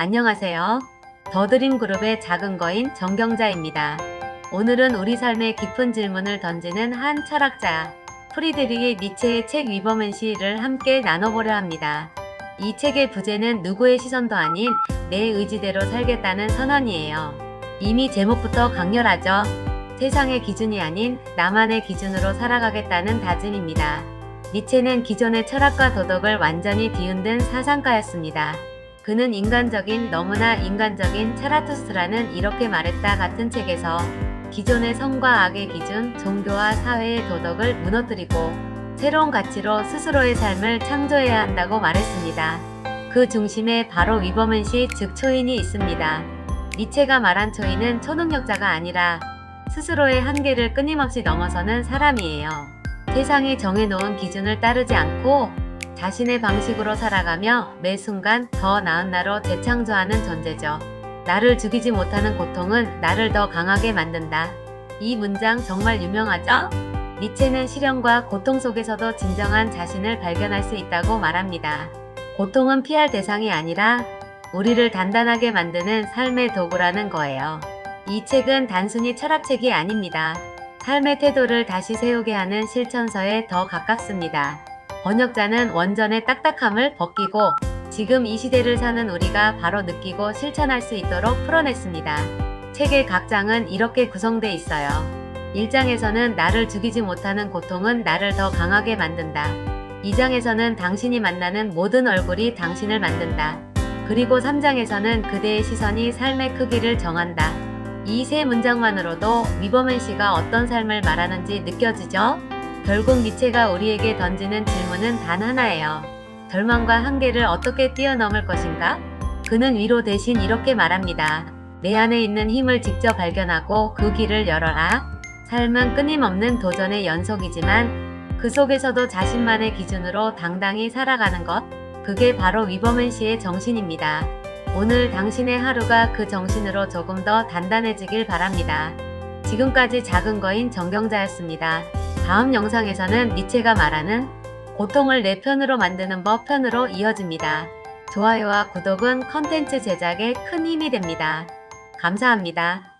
안녕하세요. 더드림 그룹의 작은 거인 정경자입니다. 오늘은 우리 삶에 깊은 질문을 던지는 한 철학자 프리드리히 니체의 책 위버맨 시를 함께 나눠보려 합니다. 이 책의 부제는 누구의 시선도 아닌 내 의지대로 살겠다는 선언이에요. 이미 제목부터 강렬하죠. 세상의 기준이 아닌 나만의 기준으로 살아가겠다는 다짐입니다. 니체는 기존의 철학과 도덕을 완전히 뒤흔든 사상가였습니다. 그는 인간적인, 너무나 인간적인 차라투스트라는 이렇게 말했다 같은 책에서 기존의 성과 악의 기준, 종교와 사회의 도덕을 무너뜨리고 새로운 가치로 스스로의 삶을 창조해야 한다고 말했습니다. 그 중심에 바로 위버맨 시, 즉 초인이 있습니다. 니체가 말한 초인은 초능력자가 아니라 스스로의 한계를 끊임없이 넘어서는 사람이에요. 세상이 정해놓은 기준을 따르지 않고 자신의 방식으로 살아가며 매 순간 더 나은 나로 재창조하는 존재죠. 나를 죽이지 못하는 고통은 나를 더 강하게 만든다. 이 문장 정말 유명하죠? 니체는 시련과 고통 속에서도 진정한 자신을 발견할 수 있다고 말합니다. 고통은 피할 대상이 아니라 우리를 단단하게 만드는 삶의 도구라는 거예요. 이 책은 단순히 철학책이 아닙니다. 삶의 태도를 다시 세우게 하는 실천서에 더 가깝습니다. 번역자는 원전의 딱딱함을 벗기고 지금 이 시대를 사는 우리가 바로 느끼고 실천할 수 있도록 풀어냈습니다. 책의 각 장은 이렇게 구성돼 있어요. 1장에서는 나를 죽이지 못하는 고통은 나를 더 강하게 만든다. 2장에서는 당신이 만나는 모든 얼굴이 당신을 만든다. 그리고 3장에서는 그대의 시선이 삶의 크기를 정한다. 이 세 문장만으로도 위버맨 씨가 어떤 삶을 말하는지 느껴지죠? 결국 니체가 우리에게 던지는 질문은 단 하나예요. 절망과 한계를 어떻게 뛰어넘을 것인가? 그는 위로 대신 이렇게 말합니다. 내 안에 있는 힘을 직접 발견하고 그 길을 열어라. 삶은 끊임없는 도전의 연속이지만 그 속에서도 자신만의 기준으로 당당히 살아가는 것. 그게 바로 위버맨 씨의 정신입니다. 오늘 당신의 하루가 그 정신으로 조금 더 단단해지길 바랍니다. 지금까지 작은 거인 정경자였습니다. 다음 영상에서는 니체가 말하는 고통을 내 편으로 만드는 법 편으로 이어집니다. 좋아요와 구독은 컨텐츠 제작에 큰 힘이 됩니다. 감사합니다.